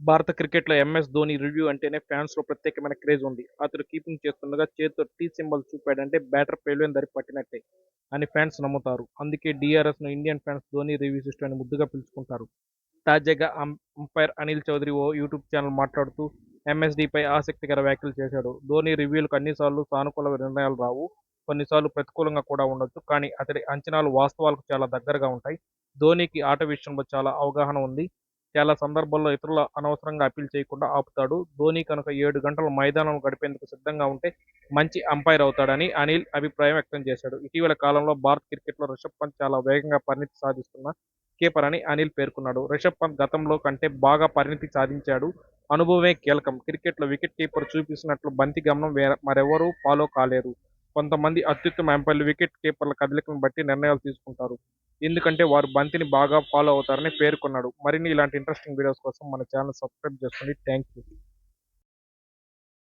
భారత క్రికెట్లో MS Dhoni review అంటేనే ఫ్యాన్స్లో ప్రత్యేకమైన క్రేజ్ ఉంది. అతడు కీపింగ్ చేస్తుండగా చేతితో టీ సింబల్ చూపాడంటే బ్యాటర్ పేలువని దరి పట్టినట్టే అని ఫ్యాన్స్ నమ్ముతారు. అందుకే డిఆర్ఎస్ను Indian fans Dhoni review system అని ముద్దుగా పిలుచుకుంటారు. తాజాగా అంపైర్ అనిల్ చౌదరి ఓ యూట్యూబ్ ఛానల్ మాట్లాడుతూ ఎంఎస్డీపై ఆసక్తికర వ్యాఖ్యలు చేశాడు. ధోని రివ్యూలకు అన్నిసార్లు సానుకూల నిర్ణయాలు రావు. కొన్నిసార్లు ప్రతికూలంగా కూడా ఉండొచ్చు. కానీ అతడి అంచనాలు వాస్తవాలకు చాలా దగ్గరగా ఉంటాయి. ధోనికి ఆట విషయంలో చాలా అవగాహన ఉంది. చాలా సందర్భాల్లో ఇతరుల అనవసరంగా అప్పీల్ చేయకుండా ఆపుతాడు. ధోని కనుక ఏడు గంటలు మైదానం గడిపేందుకు సిద్ధంగా ఉంటే మంచి అంపైర్ అవుతాడని అనిల్ అభిప్రాయం వ్యక్తం చేశాడు. ఇటీవల కాలంలో భారత్ క్రికెట్లో రిషబ్ పంత్ చాలా వేగంగా పరిణితి సాధిస్తున్న కీపర్ అని అనిల్ పేర్కొన్నాడు. రిషబ్ పంత్ గతంలో కంటే బాగా పరిణితి సాధించాడు. అనుభవమే కీలకం. క్రికెట్లో వికెట్ కీపర్ చూపిస్తున్నట్లు బంతి గమనం వేర- మరెవరూ ఫాలో కాలేరు. కొంతమంది అత్యుత్తమ అంపైర్లు వికెట్ కీపర్ల కదలికను బట్టి నిర్ణయాలు తీసుకుంటారు. ఎందుకంటే వారు బంతిని బాగా ఫాలో అవుతారని పేర్కొన్నాడు. మరిన్ని ఇలాంటి ఇంట్రెస్టింగ్ వీడియోస్ కోసం మన ఛానల్ సబ్స్క్రైబ్ చేసుకోండి. Thank you